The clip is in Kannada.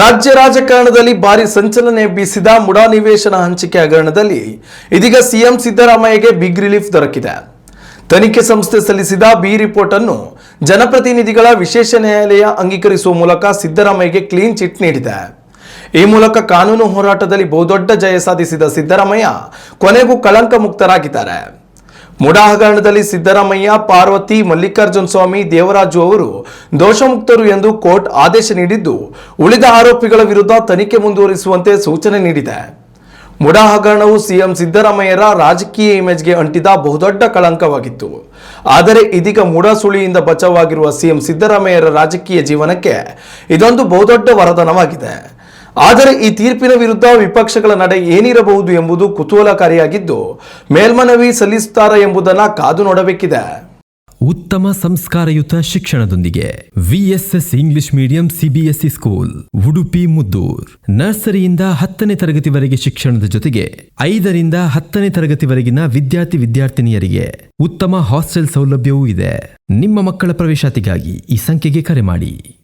ರಾಜ್ಯ ರಾಜಕಾರಣದಲ್ಲಿ ಭಾರಿ ಸಂಚಲನೆ ಎಬ್ಬಿಸಿದ ಮುಡಾ ನಿವೇಶನ ಹಂಚಿಕೆ ಹಗರಣದಲ್ಲಿ ಇದೀಗ ಸಿಎಂ ಸಿದ್ದರಾಮಯ್ಯಗೆ ಬಿಗ್ ರಿಲೀಫ್ ದೊರಕಿದೆ. ತನಿಖೆ ಸಂಸ್ಥೆ ಸಲ್ಲಿಸಿದ ಬಿ ರಿಪೋರ್ಟ್ ಅನ್ನು ಜನಪ್ರತಿನಿಧಿಗಳ ವಿಶೇಷ ನ್ಯಾಯಾಲಯ ಅಂಗೀಕರಿಸುವ ಮೂಲಕ ಸಿದ್ದರಾಮಯ್ಯಗೆ ಕ್ಲೀನ್ ಚಿಟ್ ನೀಡಿದೆ. ಈ ಮೂಲಕ ಕಾನೂನು ಹೋರಾಟದಲ್ಲಿ ಬಹುದೊಡ್ಡ ಜಯ ಸಾಧಿಸಿದ ಸಿದ್ದರಾಮಯ್ಯ ಕೊನೆಗೂ ಕಳಂಕ ಮುಕ್ತರಾಗಿದ್ದಾರೆ ಮುಡಾ ಹಗರಣದಲ್ಲಿ ಸಿದ್ದರಾಮಯ್ಯ, ಪಾರ್ವತಿ, ಮಲ್ಲಿಕಾರ್ಜುನ ಸ್ವಾಮಿ, ದೇವರಾಜು ಅವರು ದೋಷಮುಕ್ತರು ಎಂದು ಕೋರ್ಟ್ ಆದೇಶ ನೀಡಿದ್ದು, ಉಳಿದ ಆರೋಪಿಗಳ ವಿರುದ್ಧ ತನಿಖೆ ಮುಂದುವರಿಸುವಂತೆ ಸೂಚನೆ ನೀಡಿದೆ. ಮುಡಾ ಹಗರಣವು ಸಿಎಂ ಸಿದ್ದರಾಮಯ್ಯರ ರಾಜಕೀಯ ಇಮೇಜ್ಗೆ ಅಂಟಿದ ಬಹುದೊಡ್ಡ ಕಳಂಕವಾಗಿತ್ತು. ಆದರೆ ಇದೀಗ ಮುಡಾ ಸುಳಿಯಿಂದ ಬಚಾವಾಗಿರುವ ಸಿಎಂ ಸಿದ್ದರಾಮಯ್ಯರ ರಾಜಕೀಯ ಜೀವನಕ್ಕೆ ಇದೊಂದು ಬಹುದೊಡ್ಡ ವರದಾನವಾಗಿದೆ. ಆದರೆ ಈ ತೀರ್ಪಿನ ವಿರುದ್ಧ ವಿಪಕ್ಷಗಳ ನಡೆ ಏನಿರಬಹುದು ಎಂಬುದು ಕುತೂಹಲಕಾರಿಯಾಗಿದ್ದು ಮೇಲ್ಮನವಿ ಸಲ್ಲಿಸುತ್ತಾರ ಎಂಬುದನ್ನು ಕಾದು ನೋಡಬೇಕಿದೆ. ಉತ್ತಮ ಸಂಸ್ಕಾರಯುತ ಶಿಕ್ಷಣದೊಂದಿಗೆ VSS English medium CBSE school, Udupi, Muddur. ನರ್ಸರಿಯಿಂದ ಹತ್ತನೇ ತರಗತಿವರೆಗೆ ಶಿಕ್ಷಣದ ಜೊತೆಗೆ ಐದರಿಂದ ಹತ್ತನೇ ತರಗತಿವರೆಗಿನ ವಿದ್ಯಾರ್ಥಿ ವಿದ್ಯಾರ್ಥಿನಿಯರಿಗೆ ಉತ್ತಮ ಹಾಸ್ಟೆಲ್ ಸೌಲಭ್ಯವೂ ಇದೆ. ನಿಮ್ಮ ಮಕ್ಕಳ ಪ್ರವೇಶಾತಿಗಾಗಿ ಈ ಸಂಖ್ಯೆಗೆ ಕರೆ ಮಾಡಿ.